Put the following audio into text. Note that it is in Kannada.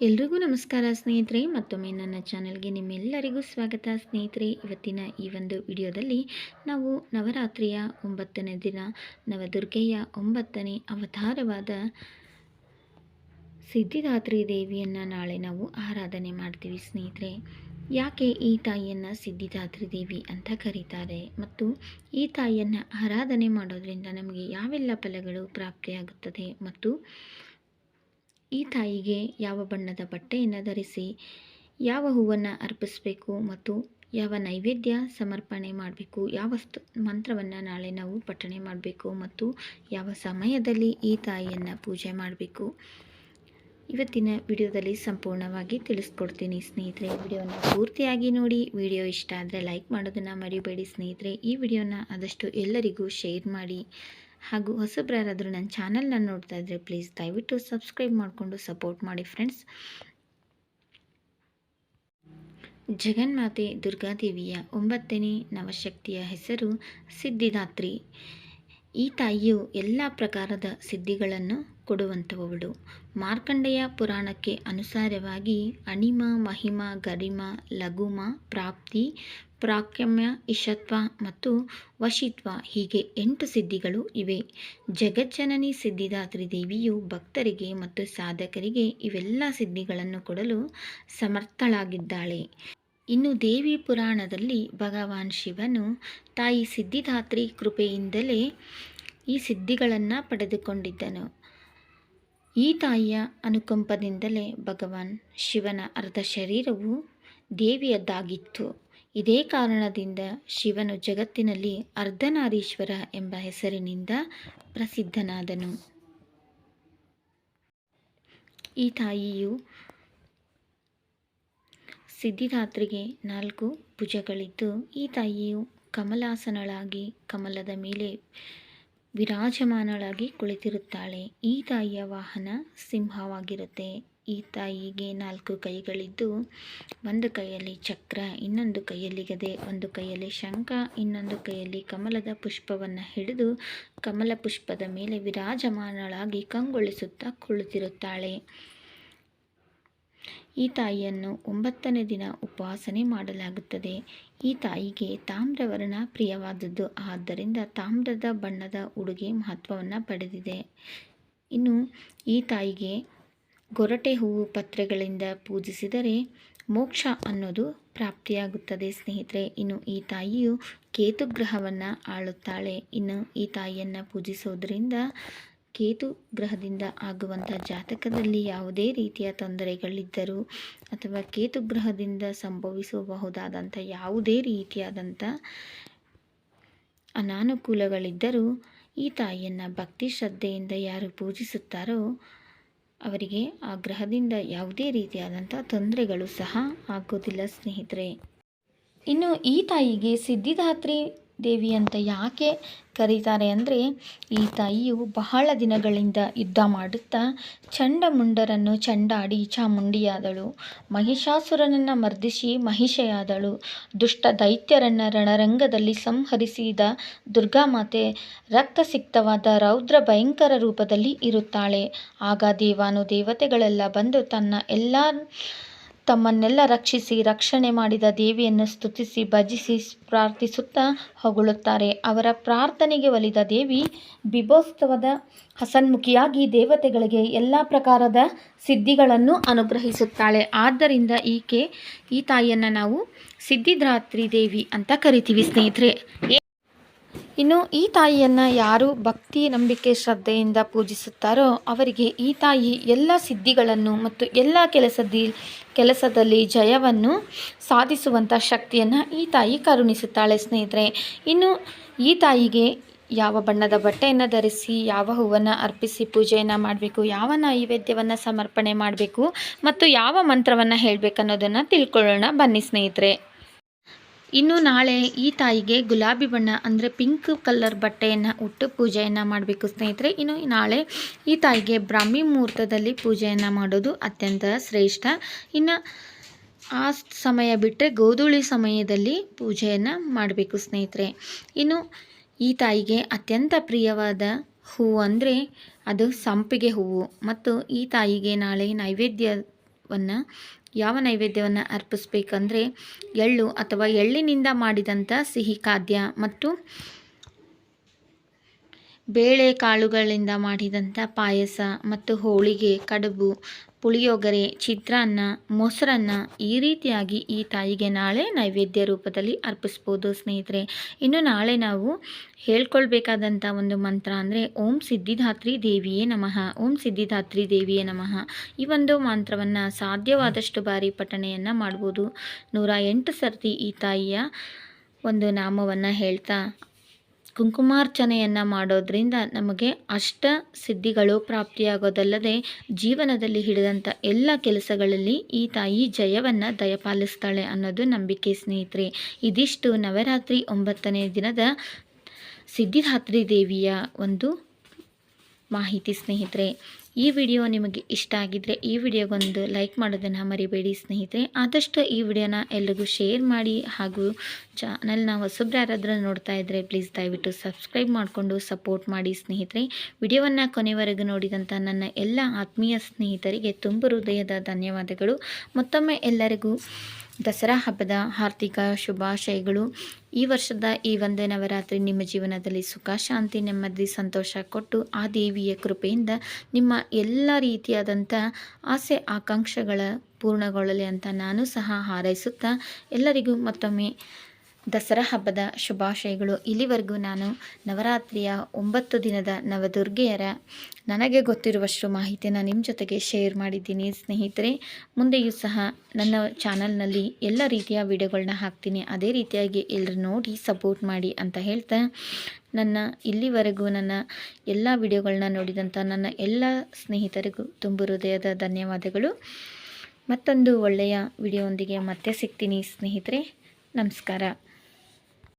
ಎಲ್ರಿಗೂ ನಮಸ್ಕಾರ ಸ್ನೇಹಿತರೆ, ಮತ್ತೊಮ್ಮೆ ನನ್ನ ಚಾನಲ್ಗೆ ನಿಮ್ಮೆಲ್ಲರಿಗೂ ಸ್ವಾಗತ. ಸ್ನೇಹಿತರೆ, ಇವತ್ತಿನ ಈ ಒಂದು ವಿಡಿಯೋದಲ್ಲಿ ನಾವು ನವರಾತ್ರಿಯ ಒಂಬತ್ತನೇ ದಿನ, ನವದುರ್ಗೆಯ ಒಂಬತ್ತನೇ ಅವತಾರವಾದ ಸಿದ್ಧಿದಾತ್ರಿ ದೇವಿಯನ್ನು ನಾಳೆ ನಾವು ಆರಾಧನೆ ಮಾಡ್ತೀವಿ ಸ್ನೇಹಿತರೆ. ಯಾಕೆ ಈ ತಾಯಿಯನ್ನು ಸಿದ್ಧಿದಾತ್ರಿ ದೇವಿ ಅಂತ ಕರೀತಾರೆ? ಮತ್ತು ಈ ತಾಯಿಯನ್ನು ಆರಾಧನೆ ಮಾಡೋದ್ರಿಂದ ನಮಗೆ ಯಾವೆಲ್ಲ ಫಲಗಳು ಪ್ರಾಪ್ತಿಯಾಗುತ್ತದೆ? ಮತ್ತು ಈ ತಾಯಿಗೆ ಯಾವ ಬಣ್ಣದ ಬಟ್ಟೆಯನ್ನು ಧರಿಸಿ ಯಾವ ಹೂವನ್ನು ಅರ್ಪಿಸಬೇಕು ಮತ್ತು ಯಾವ ನೈವೇದ್ಯ ಸಮರ್ಪಣೆ ಮಾಡಬೇಕು, ಯಾವ ಮಂತ್ರವನ್ನು ನಾಳೆ ನಾವು ಪಠಣೆ ಮಾಡಬೇಕು ಮತ್ತು ಯಾವ ಸಮಯದಲ್ಲಿ ಈ ತಾಯಿಯನ್ನು ಪೂಜೆ ಮಾಡಬೇಕು. ಇವತ್ತಿನ ವಿಡಿಯೋದಲ್ಲಿ ಸಂಪೂರ್ಣವಾಗಿ ತಿಳಿಸ್ಕೊಡ್ತೀನಿ ಸ್ನೇಹಿತರೆ. ವಿಡಿಯೋನ ಪೂರ್ತಿಯಾಗಿ ನೋಡಿ, ವಿಡಿಯೋ ಇಷ್ಟ ಆದರೆ ಲೈಕ್ ಮಾಡೋದನ್ನು ಮರಿಬೇಡಿ ಸ್ನೇಹಿತರೆ. ಈ ವಿಡಿಯೋನ ಆದಷ್ಟು ಎಲ್ಲರಿಗೂ ಶೇರ್ ಮಾಡಿ ಹಾಗೂ ಹೊಸಬ್ರಾರಾದರೂ ನನ್ನ ಚಾನಲ್ನ ನೋಡ್ತಾ ಇದ್ದರೆ ಪ್ಲೀಸ್ ದಯವಿಟ್ಟು ಸಬ್ಸ್ಕ್ರೈಬ್ ಮಾಡಿಕೊಂಡು ಸಪೋರ್ಟ್ ಮಾಡಿ ಫ್ರೆಂಡ್ಸ್. ಜಗನ್ಮಾತೆ ದುರ್ಗಾದೇವಿಯ ಒಂಬತ್ತನೇ ನವಶಕ್ತಿಯ ಹೆಸರು ಸಿದ್ಧಿದಾತ್ರಿ. ಈ ತಾಯಿಯು ಎಲ್ಲ ಪ್ರಕಾರದ ಸಿದ್ಧಿಗಳನ್ನು ಕೊಡುವಂಥವಳು ಮಾರ್ಕಂಡೆಯ ಪುರಾಣಕ್ಕೆ ಅನುಸಾರವಾಗಿ ಅಣಿಮ, ಮಹಿಮ, ಗರಿಮ, ಲಘುಮ, ಪ್ರಾಪ್ತಿ, ಪ್ರಾಕ್ಯಮ್ಯ, ಇಷತ್ವ ಮತ್ತು ವಶಿತ್ವ ಹೀಗೆ ಎಂಟು ಸಿದ್ಧಿಗಳು ಇವೆ. ಜಗಜ್ಜನನಿ ಸಿದ್ಧಿದಾತ್ರಿ ದೇವಿಯು ಭಕ್ತರಿಗೆ ಮತ್ತು ಸಾಧಕರಿಗೆ ಇವೆಲ್ಲ ಸಿದ್ಧಿಗಳನ್ನು ಕೊಡಲು ಸಮರ್ಥಳಾಗಿದ್ದಾಳೆ. ಇನ್ನು ದೇವಿ ಪುರಾಣದಲ್ಲಿ ಭಗವಾನ್ ಶಿವನು ತಾಯಿ ಸಿದ್ಧಿದಾತ್ರಿ ಕೃಪೆಯಿಂದಲೇ ಈ ಸಿದ್ಧಿಗಳನ್ನು ಪಡೆದುಕೊಂಡಿದ್ದನು. ಈ ತಾಯಿಯ ಅನುಕಂಪದಿಂದಲೇ ಭಗವಾನ್ ಶಿವನ ಅರ್ಧ ಶರೀರವು ದೇವಿಯದ್ದಾಗಿತ್ತು. ಇದೇ ಕಾರಣದಿಂದ ಶಿವನು ಜಗತ್ತಿನಲ್ಲಿ ಅರ್ಧನಾರೀಶ್ವರ ಎಂಬ ಹೆಸರಿನಿಂದ ಪ್ರಸಿದ್ಧನಾದನು. ಈ ತಾಯಿಯು ಸಿದ್ಧಿದಾತ್ರಿಗೆ ನಾಲ್ಕು ಭುಜಗಳಿದ್ದು, ಈ ತಾಯಿಯು ಕಮಲಾಸನಳಾಗಿ ಕಮಲದ ಮೇಲೆ ವಿರಾಜಮಾನಳಾಗಿ ಕುಳಿತಿರುತ್ತಾಳೆ. ಈ ತಾಯಿಯ ವಾಹನ ಸಿಂಹವಾಗಿರುತ್ತೆ. ಈ ತಾಯಿಗೆ ನಾಲ್ಕು ಕೈಗಳಿದ್ದು, ಒಂದು ಕೈಯಲ್ಲಿ ಚಕ್ರ, ಇನ್ನೊಂದು ಕೈಯಲ್ಲಿ ಗದೆ, ಒಂದು ಕೈಯಲ್ಲಿ ಶಂಖ, ಇನ್ನೊಂದು ಕೈಯಲ್ಲಿ ಕಮಲದ ಪುಷ್ಪವನ್ನು ಹಿಡಿದು ಕಮಲ ಪುಷ್ಪದ ಮೇಲೆ ವಿರಾಜಮಾನಳಾಗಿ ಕಂಗೊಳಿಸುತ್ತಾ ಕುಳಿತಿರುತ್ತಾಳೆ. ಈ ತಾಯಿಯನ್ನು ಒಂಬತ್ತನೇ ದಿನ ಉಪವಾಸನೆ ಮಾಡಲಾಗುತ್ತದೆ. ಈ ತಾಯಿಗೆ ತಾಮ್ರವರ್ಣ ಪ್ರಿಯವಾದದ್ದು. ಆದ್ದರಿಂದ ತಾಮ್ರದ ಬಣ್ಣದ ಉಡುಗೆ ಮಹತ್ವವನ್ನು ಪಡೆದಿದೆ. ಇನ್ನು ಈ ತಾಯಿಗೆ ಗೊರಟೆ ಹೂವು ಪತ್ರೆಗಳಿಂದ ಪೂಜಿಸಿದರೆ ಮೋಕ್ಷ ಅನ್ನೋದು ಪ್ರಾಪ್ತಿಯಾಗುತ್ತದೆ ಸ್ನೇಹಿತರೆ. ಇನ್ನು ಈ ತಾಯಿಯು ಕೇತುಗ್ರಹವನ್ನು ಆಳುತ್ತಾಳೆ. ಇನ್ನು ಈ ತಾಯಿಯನ್ನು ಪೂಜಿಸೋದ್ರಿಂದ ಕೇತು ಗ್ರಹದಿಂದ ಆಗುವಂಥ ಜಾತಕದಲ್ಲಿ ಯಾವುದೇ ರೀತಿಯ ತೊಂದರೆಗಳಿದ್ದರೂ ಅಥವಾ ಕೇತು ಗ್ರಹದಿಂದ ಸಂಭವಿಸಬಹುದಾದಂಥ ಯಾವುದೇ ರೀತಿಯಾದಂಥ ಅನಾನುಕೂಲಗಳಿದ್ದರೂ ಈ ತಾಯಿಯನ್ನು ಭಕ್ತಿ ಶ್ರದ್ಧೆಯಿಂದ ಯಾರು ಪೂಜಿಸುತ್ತಾರೋ ಅವರಿಗೆ ಆ ಗ್ರಹದಿಂದ ಯಾವುದೇ ರೀತಿಯಾದಂಥ ತೊಂದರೆಗಳು ಸಹ ಆಗೋದಿಲ್ಲ ಸ್ನೇಹಿತರೆ. ಇನ್ನು ಈ ತಾಯಿಗೆ ಸಿದ್ಧಿದಾತ್ರಿ ದೇವಿ ಅಂತ ಯಾಕೆ ಕರೀತಾರೆ ಅಂದರೆ, ಈ ತಾಯಿಯು ಬಹಳ ದಿನಗಳಿಂದ ಯುದ್ಧ ಮಾಡುತ್ತಾ ಚಂಡಮುಂಡರನ್ನು ಚಂಡಾಡಿ ಚಾಮುಂಡಿಯಾದಳು. ಮಹಿಷಾಸುರನನ್ನು ಮರ್ದಿಸಿ ಮಹಿಷೆಯಾದಳು. ದುಷ್ಟ ದೈತ್ಯರನ್ನು ರಣರಂಗದಲ್ಲಿ ಸಂಹರಿಸಿದ ದುರ್ಗಾಮಾತೆ ರಕ್ತಸಿಕ್ತವಾದ ರೌದ್ರ ಭಯಂಕರ ರೂಪದಲ್ಲಿ ಇರುತ್ತಾಳೆ. ಆಗ ದೇವಾನು ದೇವತೆಗಳೆಲ್ಲ ಬಂದು ತನ್ನ ಎಲ್ಲ ತಮ್ಮನ್ನೆಲ್ಲ ರಕ್ಷಿಸಿ ರಕ್ಷಣೆ ಮಾಡಿದ ದೇವಿಯನ್ನು ಸ್ತುತಿಸಿ ಭಜಿಸಿ ಪ್ರಾರ್ಥಿಸುತ್ತಾ ಹೊಗಳುತ್ತಾರೆ. ಅವರ ಪ್ರಾರ್ಥನೆಗೆ ಒಲಿದ ದೇವಿ ಬಿಭೋತ್ಸವದ ಹಸನ್ಮುಖಿಯಾಗಿ ದೇವತೆಗಳಿಗೆ ಎಲ್ಲ ಪ್ರಕಾರದ ಸಿದ್ಧಿಗಳನ್ನು ಅನುಗ್ರಹಿಸುತ್ತಾಳೆ. ಆದ್ದರಿಂದ ಈಕೆ, ಈ ತಾಯಿಯನ್ನು ನಾವು ಸಿದ್ಧಿದ್ರಾತ್ರಿ ದೇವಿ ಅಂತ ಕರಿತೀವಿ ಸ್ನೇಹಿತರೆ. ಇನ್ನು ಈ ತಾಯಿಯನ್ನು ಯಾರು ಭಕ್ತಿ, ನಂಬಿಕೆ, ಶ್ರದ್ಧೆಯಿಂದ ಪೂಜಿಸುತ್ತಾರೋ ಅವರಿಗೆ ಈ ತಾಯಿ ಎಲ್ಲ ಸಿದ್ಧಿಗಳನ್ನು ಮತ್ತು ಎಲ್ಲ ಕೆಲಸದಿ, ಕೆಲಸದಲ್ಲಿ ಜಯವನ್ನು ಸಾಧಿಸುವಂಥ ಶಕ್ತಿಯನ್ನು ಈ ತಾಯಿ ಕರುಣಿಸುತ್ತಾಳೆ ಸ್ನೇಹಿತರೆ. ಇನ್ನು ಈ ತಾಯಿಗೆ ಯಾವ ಬಣ್ಣದ ಬಟ್ಟೆಯನ್ನು ಧರಿಸಿ, ಯಾವ ಹೂವನ್ನು ಅರ್ಪಿಸಿ ಪೂಜೆಯನ್ನು ಮಾಡಬೇಕು, ಯಾವ ನೈವೇದ್ಯವನ್ನು ಸಮರ್ಪಣೆ ಮಾಡಬೇಕು ಮತ್ತು ಯಾವ ಮಂತ್ರವನ್ನು ಹೇಳಬೇಕನ್ನೋದನ್ನು ತಿಳ್ಕೊಳ್ಳೋಣ ಬನ್ನಿ ಸ್ನೇಹಿತರೆ. ಇನ್ನು ನಾಳೆ ಈ ತಾಯಿಗೆ ಗುಲಾಬಿ ಬಣ್ಣ ಅಂದರೆ ಪಿಂಕ್ ಕಲರ್ ಬಟ್ಟೆಯನ್ನು ಉಟ್ಟು ಪೂಜೆಯನ್ನು ಮಾಡಬೇಕು ಸ್ನೇಹಿತರೆ. ಇನ್ನು ನಾಳೆ ಈ ತಾಯಿಗೆ ಬ್ರಾಹ್ಮಿ ಮುಹೂರ್ತದಲ್ಲಿ ಪೂಜೆಯನ್ನು ಮಾಡೋದು ಅತ್ಯಂತ ಶ್ರೇಷ್ಠ. ಇನ್ನು ಆ ಸಮಯ ಬಿಟ್ಟರೆ ಗೋಧೂಳಿ ಸಮಯದಲ್ಲಿ ಪೂಜೆಯನ್ನು ಮಾಡಬೇಕು ಸ್ನೇಹಿತರೆ. ಇನ್ನು ಈ ತಾಯಿಗೆ ಅತ್ಯಂತ ಪ್ರಿಯವಾದ ಹೂವು ಅಂದರೆ ಅದು ಸಂಪಿಗೆ ಹೂವು. ಮತ್ತು ಈ ತಾಯಿಗೆ ನಾಳೆ ನೈವೇದ್ಯ ನೈವೇದ್ಯವನ್ನು ಯಾವ ನೈವೇದ್ಯವನ್ನು ಅರ್ಪಿಸ್ಬೇಕಂದ್ರೆ ಎಳ್ಳು ಅಥವಾ ಎಳ್ಳಿನಿಂದ ಮಾಡಿದಂಥ ಸಿಹಿ ಖಾದ್ಯ ಮತ್ತು ಬೇಳೆ ಕಾಳುಗಳಿಂದ ಮಾಡಿದಂಥ ಪಾಯಸ ಮತ್ತು ಹೋಳಿಗೆ, ಕಡುಬು, ಪುಳಿಯೋಗರೆ, ಚಿತ್ರಾನ್ನ, ಮೊಸರನ್ನ ಈ ರೀತಿಯಾಗಿ ಈ ತಾಯಿಗೆ ನಾಳೆ ನೈವೇದ್ಯ ರೂಪದಲ್ಲಿ ಅರ್ಪಿಸ್ಬೋದು ಸ್ನೇಹಿತರೆ. ಇನ್ನು ನಾಳೆ ನಾವು ಹೇಳ್ಕೊಳ್ಬೇಕಾದಂಥ ಒಂದು ಮಂತ್ರ ಅಂದರೆ ಓಂ ಸಿದ್ಧಿದಾತ್ರಿ ದೇವಿಯೇ ನಮಃ, ಓಂ ಸಿದ್ಧಿದಾತ್ರಿ ದೇವಿಯೇ ನಮಃ. ಈ ಒಂದು ಮಂತ್ರವನ್ನು ಸಾಧ್ಯವಾದಷ್ಟು ಬಾರಿ ಪಠಣೆಯನ್ನು ಮಾಡ್ಬೋದು. ನೂರ ಸರ್ತಿ ಈ ತಾಯಿಯ ಒಂದು ನಾಮವನ್ನು ಹೇಳ್ತಾ ಕುಂಕುಮಾರ್ಚನೆಯನ್ನು ಮಾಡೋದ್ರಿಂದ ನಮಗೆ ಅಷ್ಟ ಸಿದ್ಧಿಗಳು ಪ್ರಾಪ್ತಿಯಾಗೋದಲ್ಲದೆ ಜೀವನದಲ್ಲಿ ಹಿಡಿದಂಥ ಎಲ್ಲ ಕೆಲಸಗಳಲ್ಲಿ ಈ ತಾಯಿ ಜಯವನ್ನು ದಯಪಾಲಿಸ್ತಾಳೆ ಅನ್ನೋದು ನಂಬಿಕೆ ಸ್ನೇಹಿತರೆ. ಇದಿಷ್ಟು ನವರಾತ್ರಿ ಒಂಬತ್ತನೇ ದಿನದ ಸಿದ್ಧಿದಾತ್ರಿ ದೇವಿಯ ಒಂದು ಮಾಹಿತಿ ಸ್ನೇಹಿತರೆ. ಈ ವಿಡಿಯೋ ನಿಮಗೆ ಇಷ್ಟ ಆಗಿದ್ದರೆ ಈ ವಿಡಿಯೋಗೊಂದು ಲೈಕ್ ಮಾಡೋದನ್ನು ಮರಿಬೇಡಿ ಸ್ನೇಹಿತರೆ. ಆದಷ್ಟು ಈ ವಿಡಿಯೋನ ಎಲ್ರಿಗೂ ಶೇರ್ ಮಾಡಿ ಹಾಗೂ ಚಾನಲ್ನ ಹೊಸಬ್ರು ಯಾರಾದರೂ ನೋಡ್ತಾ ಇದ್ದರೆ ಪ್ಲೀಸ್ ದಯವಿಟ್ಟು ಸಬ್ಸ್ಕ್ರೈಬ್ ಮಾಡಿಕೊಂಡು ಸಪೋರ್ಟ್ ಮಾಡಿ ಸ್ನೇಹಿತರೆ. ವಿಡಿಯೋವನ್ನು ಕೊನೆವರೆಗೂ ನೋಡಿದಂಥ ನನ್ನ ಎಲ್ಲ ಆತ್ಮೀಯ ಸ್ನೇಹಿತರಿಗೆ ತುಂಬ ಹೃದಯದ ಧನ್ಯವಾದಗಳು. ಮತ್ತೊಮ್ಮೆ ಎಲ್ಲರಿಗೂ ದಸರಾ ಹಬ್ಬದ ಹಾರ್ದಿಕ ಶುಭಾಶಯಗಳು. ಈ ವರ್ಷದ ಈ ಒಂದೇ ನವರಾತ್ರಿ ನಿಮ್ಮ ಜೀವನದಲ್ಲಿ ಸುಖ, ಶಾಂತಿ, ನೆಮ್ಮದಿ, ಸಂತೋಷ ಕೊಟ್ಟು ಆ ದೇವಿಯ ಕೃಪೆಯಿಂದ ನಿಮ್ಮ ಎಲ್ಲ ರೀತಿಯಾದಂಥ ಆಸೆ, ಆಕಾಂಕ್ಷೆಗಳ ಪೂರ್ಣಗೊಳ್ಳಲಿ ಅಂತ ನಾನು ಸಹ ಹಾರೈಸುತ್ತಾ ಎಲ್ಲರಿಗೂ ಮತ್ತೊಮ್ಮೆ ದಸರಾ ಹಬ್ಬದ ಶುಭಾಶಯಗಳು. ಇಲ್ಲಿವರೆಗೂ ನಾನು ನವರಾತ್ರಿಯ ಒಂಬತ್ತು ದಿನದ ನವದುರ್ಗೆಯರ ನನಗೆ ಗೊತ್ತಿರುವಷ್ಟು ಮಾಹಿತಿಯನ್ನು ನಿಮ್ಮ ಜೊತೆಗೆ ಶೇರ್ ಮಾಡಿದ್ದೀನಿ. ಸ್ನೇಹಿತರೆ, ಮುಂದೆಯೂ ಸಹ ನನ್ನ ಚಾನಲ್ನಲ್ಲಿ ಎಲ್ಲ ರೀತಿಯ ವಿಡಿಯೋಗಳನ್ನ ಹಾಕ್ತೀನಿ. ಅದೇ ರೀತಿಯಾಗಿ ಎಲ್ಲರೂ ನೋಡಿ ಸಪೋರ್ಟ್ ಮಾಡಿ ಅಂತ ಹೇಳ್ತಾ, ನನ್ನ ಇಲ್ಲಿವರೆಗೂ ನನ್ನ ಎಲ್ಲ ವಿಡಿಯೋಗಳನ್ನ ನೋಡಿದಂಥ ನನ್ನ ಎಲ್ಲ ಸ್ನೇಹಿತರಿಗೂ ತುಂಬ ಹೃದಯದ ಧನ್ಯವಾದಗಳು. ಮತ್ತೊಂದು ಒಳ್ಳೆಯ ವಿಡಿಯೋದೊಂದಿಗೆ ಮತ್ತೆ ಸಿಗ್ತೀನಿ ಸ್ನೇಹಿತರೆ. ನಮಸ್ಕಾರ.